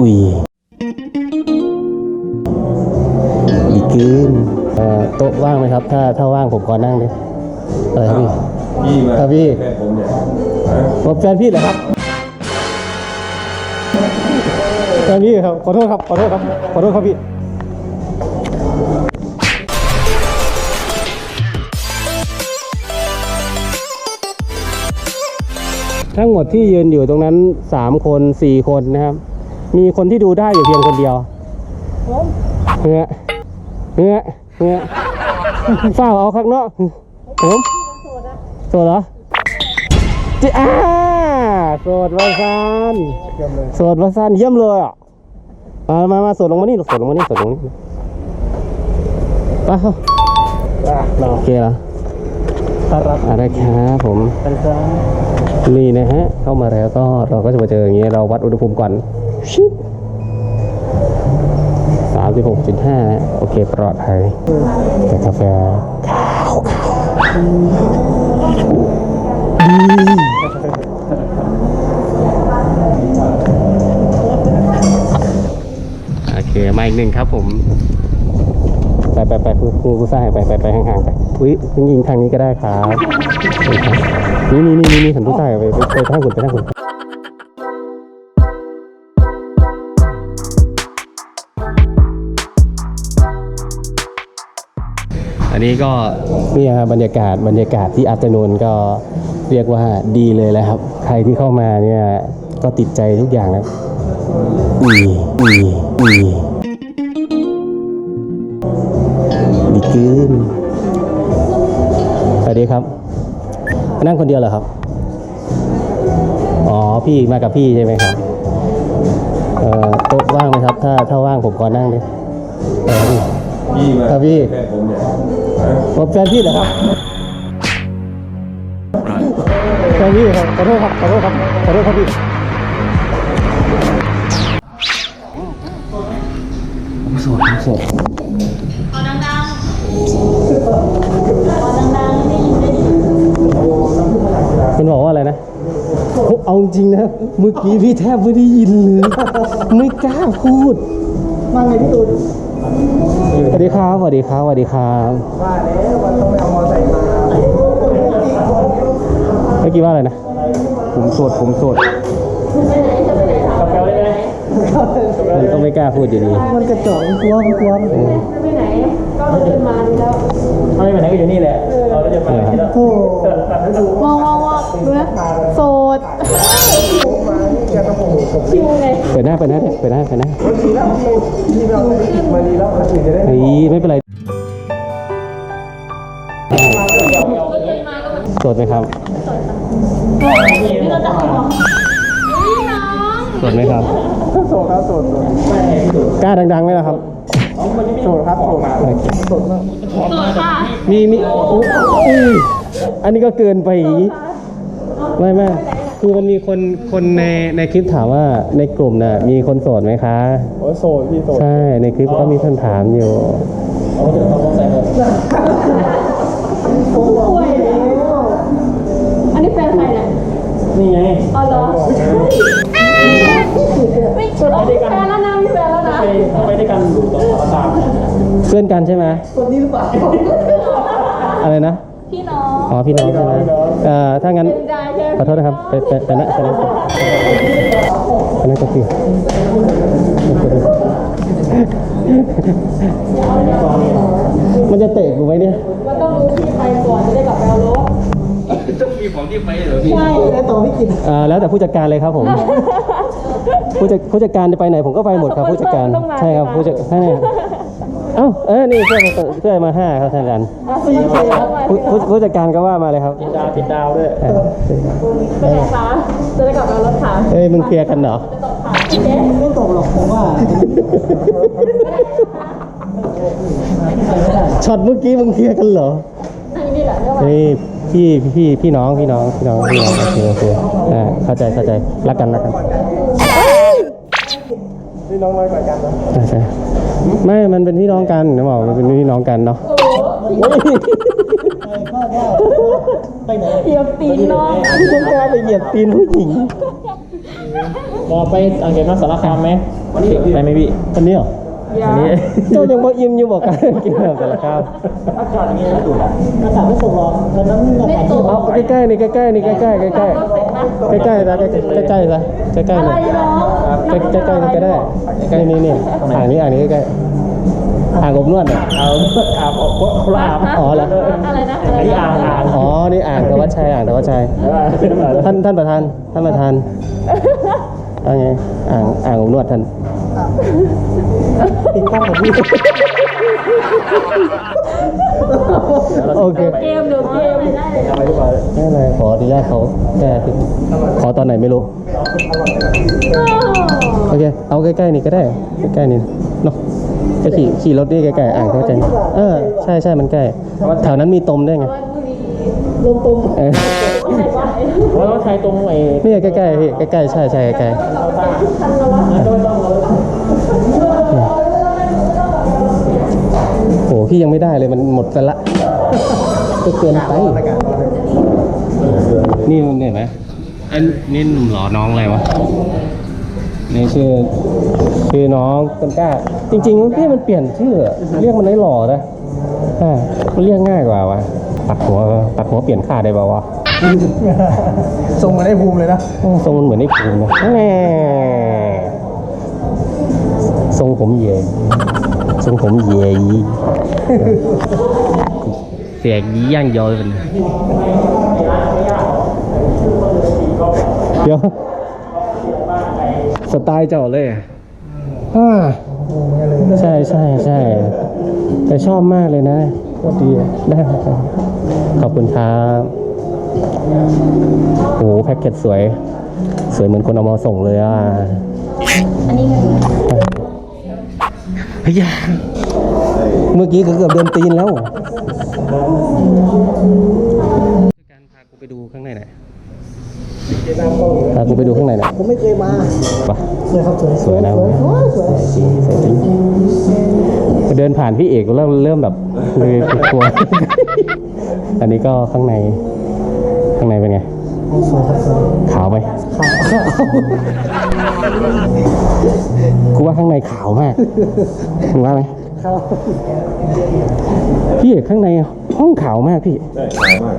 อุ้ยดีเกินเอ่อโต๊ะว่างไหมครับ ถ้าถ้าว่างผมขอนั่งดิอะไรครับพี่พี่มาครับพี่แฟนผมเนี่ยฮะผมแฟนพี่เหรอครับแฟนพี่ครับขอโทษครับขอโทษครับขอโทษครับพี่ทั้งหมดที่ยืนอยู่ตรงนั้นสามคนสี่คนนะครับ มีคนที่ดูได้อยู่เพียงคนเดียวเฮ้ยเฮ้ยเฮ้ยเฝ้าเอาข้างนอกผมโสดเหรอจิอ่าโสดวาซานโสดวาซานเยี่ยมเลยอะมามามาโสดลงมานี่โสดลงมานี่โสดลงมานี่ไปเข้าโอเคเหรออะไรครับผมนี่นะฮะ เข้ามาแล้วก็เราก็จะมาเจออย่างนี้เราวัดอุณหภูมิก่อน ชิบสามสิบหกจุดห้าโอเคปลอดภัยแต่กาแฟขาวขาวโอเค มาอีกหนึ่งครับผม ไปไปไปคุณคุณกูซ่าไปไปไปห่างๆไป อุ้ยยิงทางนี้ก็ได้ครับ นี่นี่นี่นี่นี่หันผู้ชายไปไปไปทางคุณไปทางคุณ นนี้ก็นี่ครับบรรยากาศบรรยากาศที่อัตโนนก็เรียกว่าดีเลยแหละครับ ใครที่เข้ามาเนี่ยก็ติดใจทุกอย่างนะอุ้ยอุ้ยอุ้ยดีกินสวัสดีครับ นั่งคนเดียวเหรอครับ อ๋อพี่มากับพี่ใช่ไหมครับเอ่อโต๊ะว่างไหมครับ ถ้าถ้าว่างผมขอนั่งดิเออ พี่พี่มาครับพี่แฟนผมเนี่ยฮะผมแฟนพี่เหรอครับแฟนพี่ครับขอโทษครับขอโทษครับขอโทษครับพี่ผมโสดผมโสดเอาดังๆเอาดังๆได้ยินได้ยินมันบอกว่าอะไรนะผมเอาจริงนะเมื่อกี้พี่แทบไม่ได้ยินเลย ไม่กล้าพูดมาไงพี่ตูน สวัสดีครับสวัสดีครับสวัสดีครับว่าแล้ววันต้องไปเอามอไซค์มาเมื่อกี้ว่าอะไรนะ ผมโสดผมโสดมันก็ไม่กล้าพูดอยู่ดีมันกระจอกมันกลัวมันกลัว เปิดหน้าเปิดหน้าเถอะเปิดหน้าเปิดหน้าที่เรามาดีแล้วคนอื่นะได้เฮ้ยไม่เป็นไรสดไหมครับนี่เราจะเอาหรอนี่น้องโสดไหมครับโสดครับโสดโสดกล้าดังๆไหมล่ะครับโสดครับโสดโอเคโสดค่ะมีมีอุ้ยอันนี้ก็เกินไปไม่ไม่ คือมันมีคนคนในในคลิปถามว่าในกลุ่มน่ะมีคนโสดไหมคะ โอ้โสดพี่โสดใช่ในคลิปก็มีคนถามอยู่เอาเดี๋ยวเอาต้องใส่หมดป่วยอันนี้แฟนใครเนี่ยนี่ไงอ๋อเหรอไม่ใช่ไม่ใช่แฟนแล้วนะมีแฟนแล้วนะไปไปด้วยกันอยู่ตรงสารตามเพื่อนกันใช่ไหมคนนี้หรือเปล่าอะไรนะพี่น้องอ๋อพี่น้องใช่ไหมเอ่อถ้างั้น ขอโทษนะครับ ไปไปไปนะไปนะไปนะก็คือมันจะเตะกูไหมเนี่ยมันต้องรู้ที่ไปก่อนจะได้กลับไปเอารถต้องมีของที่ไปเหรอพี่ใช่แล้วต่อไม่กินอ่าแล้วแต่ผู้จัดการเลยครับผมผู้จัดผู้จัดการจะไปไหนผมก็ไปหมดครับผู้จัดการใช่ครับผู้จัดใช่ อ้าเออนี่เพื่อนมาเพื่อนมาห้าครับท่านอาจารย์ซีเคผู้ผู้ผู้จัดการก็ว่ามาเลยครับดาวติดดาวด้วยเออไปไหนคะจะได้กลับไปเอารถค่ะเอ้ยมึงเคลียร์กันเหรอจะตกค่ะเจ๊ไม่ตกหรอกผมว่าช็อตเมื่อกี้มึงเคลียร์กันเหรออันนี้แหละเรียกว่าเฮ้ยพี่พี่พี่น้องพี่น้องพี่น้องพี่น้องโอเคโอเคอ่าเข้าใจเข้าใจรักกันรักกันพี่น้องน้อยกว่ากันนะใช่ใช่ ไม่ มันเป็นพี่น้องกันนะบอกมันเป็นพี่น้องกันเนาะโอ้โหเฮ้ยไปไหนเหยียบตีนน้องต้นกล้าไปเหยียบตีนผู้หญิงพอไปอังเกตมาสารคามไหมไปไหมพี่อันนี้เหรอ อันนี้ เจ้ายังบ่อิ่มอยู่บอกกันกินแบบแต่ละข้าวอากาศอย่างเงี้ยดูอากาศไม่ตกหรอกตอนนั้นอากาศเย็นเอาใกล้ๆนี่ใกล้ๆนี่ใกล้ๆใกล้ๆใกล้ๆใกล้ๆนะใกล้ๆนะใกล้ๆอะไรนี่น้องใกล้ๆนี่ก็ได้นี่นี่นี่อ่างนี้อ่างนี้ใกล้ๆอ่างอบนวดเนี่ยเอาอาบออกคนละอาบอ๋อเหรออะไรนะอันนี้อ่างอ่างอ๋อ นี่อ่างธวัชชัยอ่างธวัชชัยท่านท่านประธานท่านประธานเอาไงอ่างอ่างอบนวดท่าน ติดตั้งของพี่โอเคเกมเดี๋ยวเกมได้เลยทำไมพี่บอยไม่เป็นไรขออนุญาตเขาแก้ติดขอตอนไหนไม่รู้ โอเค เอาใกล้ๆนี่ก็ได้ ใกล้ๆนี่เนาะจะขี่ขี่รถนี่ใกล้ๆอ่างธวัชชัยนี่เออ ใช่ใช่มันใกล้ แถวนั้นมีตมด้วยไงลงตุ่ม เออเพราะว่าใช้ตรงไอ้นี่ใกล้ๆพี่ใกล้ๆใช่ใช่ใกล้เอาตาแล้วก็ไม่ต้องเลยๆโหพี่ยังไม่ได้เลยมันหมดกันละก็เกินไปนี่มันเห็นไหมอันนี่หนุ่มหล่อน้องอะไรวะนี่ชื่อชื่อน้องต้นกล้า จริงๆพี่มันเปลี่ยนชื่อ เรียกมันได้หล่อนะอ่ามันเรียกง่ายกว่าวะปักหัวปักหัวเปลี่ยนค่าได้เปล่าวะ ส่งมาได้ภูมิเลยนะโอ้ทรงมันเหมือนไอ้ภูมินะแน่ทรงผมเหย่ทรงผมเหย่ยีเสียงยีย่างยอยเป็นเดี๋ยวสไตล์เจ้าเลยอะอ่าใช่ใช่ใช่แต่ชอบมากเลยนะก็ดีอะได้ครับขอบคุณครับ โอ้โหแพ็กเกจสวย สวยเหมือนคนเอามาส่งเลยอะอันนี้เงินเฮ้ยยเมื่อกี้ก็เกือบเดินตีนแล้วการพากูไปดูข้างในหน่อยพากูไปดูข้างในหน่อยผมไม่เคยมาไปสวยครับสวยสวยนะสวยสวยจริงสวยจริงเดินผ่านพี่เอกก็เริ่มเริ่มแบบเลยกลัวอันนี้ก็ข้างใน ข้างในเป็นไงสวยครับสวยขาวไหมขาวกูว่าข้างในขาวมากมึงว่าไหมขาวพี่เอกข้างในห้องขาวมากพี่ใช่ขายมาก